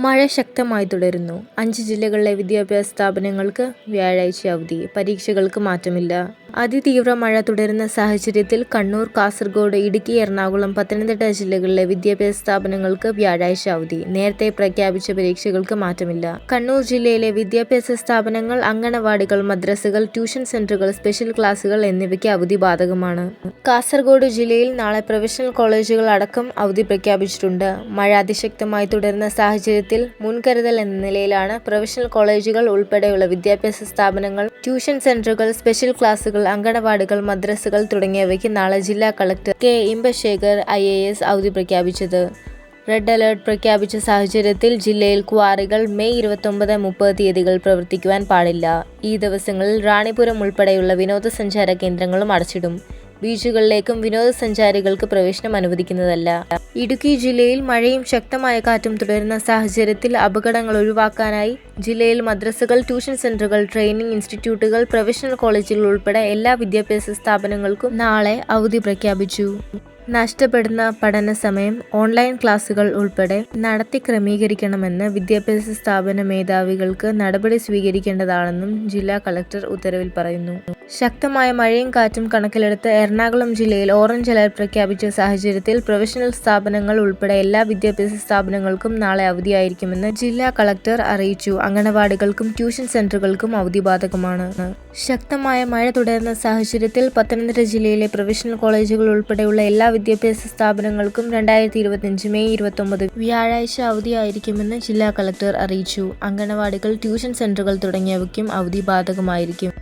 മഴ ശക്തമായി തുടരുന്നു. അഞ്ച് ജില്ലകളിലെ വിദ്യാഭ്യാസ സ്ഥാപനങ്ങൾക്ക് വ്യാഴാഴ്ച അവധി. പരീക്ഷകൾക്ക് മാറ്റമില്ല. അതിതീവ്ര മഴ തുടരുന്ന സാഹചര്യത്തിൽ കണ്ണൂർ, കാസർഗോഡ്, ഇടുക്കി, എറണാകുളം, പത്തനംതിട്ട ജില്ലകളിലെ വിദ്യാഭ്യാസ സ്ഥാപനങ്ങൾക്ക് വ്യാഴാഴ്ച അവധി. നേരത്തെ പ്രഖ്യാപിച്ച പരീക്ഷകൾക്ക് മാറ്റമില്ല. കണ്ണൂർ ജില്ലയിലെ വിദ്യാഭ്യാസ സ്ഥാപനങ്ങൾ, അങ്കണവാടികൾ, മദ്രസകൾ, ട്യൂഷൻ സെന്ററുകൾ, സ്പെഷ്യൽ ക്ലാസുകൾ എന്നിവയ്ക്ക് അവധി ബാധകമാണ്. കാസർഗോഡ് ജില്ലയിൽ നാളെ പ്രൊഫഷണൽ കോളേജുകൾ അടക്കം അവധി പ്രഖ്യാപിച്ചിട്ടുണ്ട്. മഴ അതിശക്തമായി തുടരുന്ന സാഹചര്യത്തിൽ മുൻകരുതൽ എന്ന നിലയിലാണ് പ്രൊഫഷണൽ കോളേജുകൾ ഉൾപ്പെടെയുള്ള വിദ്യാഭ്യാസ സ്ഥാപനങ്ങൾ, ട്യൂഷൻ സെന്ററുകൾ, സ്പെഷ്യൽ ക്ലാസുകൾ, അങ്കണവാടികൾ, മദ്രസകൾ തുടങ്ങിയവയ്ക്ക് നാളെ ജില്ലാ collector K. Imbasekar I. A. S അവധി പ്രഖ്യാപിച്ചത്. റെഡ് അലേർട്ട് പ്രഖ്യാപിച്ച സാഹചര്യത്തിൽ ജില്ലയിൽ ക്വാറികൾ മെയ് ഇരുപത്തൊമ്പത്, മുപ്പത് തീയതികൾ പ്രവർത്തിക്കുവാൻ പാടില്ല. ഈ ദിവസങ്ങളിൽ റാണിപുരം ഉൾപ്പെടെയുള്ള വിനോദസഞ്ചാര കേന്ദ്രങ്ങളും അടച്ചിടും. ബീച്ചുകളിലേക്കും വിനോദസഞ്ചാരികൾക്ക് പ്രവേശനം അനുവദിക്കുന്നതല്ല. ഇടുക്കി ജില്ലയിൽ മഴയും ശക്തമായ കാറ്റും തുടരുന്ന സാഹചര്യത്തിൽ അപകടങ്ങൾ ഒഴിവാക്കാനായി ജില്ലയിൽ മദ്രസകൾ, ട്യൂഷൻ സെന്ററുകൾ, ട്രെയിനിംഗ് ഇൻസ്റ്റിറ്റ്യൂട്ടുകൾ, പ്രൊഫഷണൽ കോളേജുകൾ ഉൾപ്പെടെ എല്ലാ വിദ്യാഭ്യാസ സ്ഥാപനങ്ങൾക്കും നാളെ അവധി പ്രഖ്യാപിച്ചു. നഷ്ടപ്പെടുന്ന പഠന സമയം ഓൺലൈൻ ക്ലാസുകൾ ഉൾപ്പെടെ നടത്തി ക്രമീകരിക്കണമെന്ന് വിദ്യാഭ്യാസ സ്ഥാപന മേധാവികൾക്ക് നടപടി സ്വീകരിക്കേണ്ടതാണെന്നും ജില്ലാ കളക്ടർ ഉത്തരവിൽ പറയുന്നു. ശക്തമായ മഴയും കാറ്റും കണക്കിലെടുത്ത് എറണാകുളം ജില്ലയിൽ ഓറഞ്ച് അലർട്ട് പ്രഖ്യാപിച്ച സാഹചര്യത്തിൽ പ്രൊഫഷണൽ സ്ഥാപനങ്ങൾ ഉൾപ്പെടെ എല്ലാ വിദ്യാഭ്യാസ സ്ഥാപനങ്ങൾക്കും നാളെ അവധിയായിരിക്കുമെന്ന് ജില്ലാ കളക്ടർ അറിയിച്ചു. അങ്കണവാടികൾക്കും ട്യൂഷൻ സെന്ററുകൾക്കും അവധി ബാധകമാണ്. ശക്തമായ മഴ തുടരുന്ന സാഹചര്യത്തിൽ പത്തനംതിട്ട ജില്ലയിലെ പ്രൊഫഷണൽ കോളേജുകൾ ഉൾപ്പെടെയുള്ള എല്ലാ വിദ്യാഭ്യാസ സ്ഥാപനങ്ങൾക്കും രണ്ടായിരത്തി ഇരുപത്തഞ്ച് മെയ് ഇരുപത്തൊമ്പത് വ്യാഴാഴ്ച അവധിയായിരിക്കുമെന്ന് ജില്ലാ കളക്ടർ അറിയിച്ചു. അങ്കണവാടികൾ, ട്യൂഷൻ സെന്ററുകൾ തുടങ്ങിയവയ്ക്കും അവധി ബാധകമായിരിക്കും.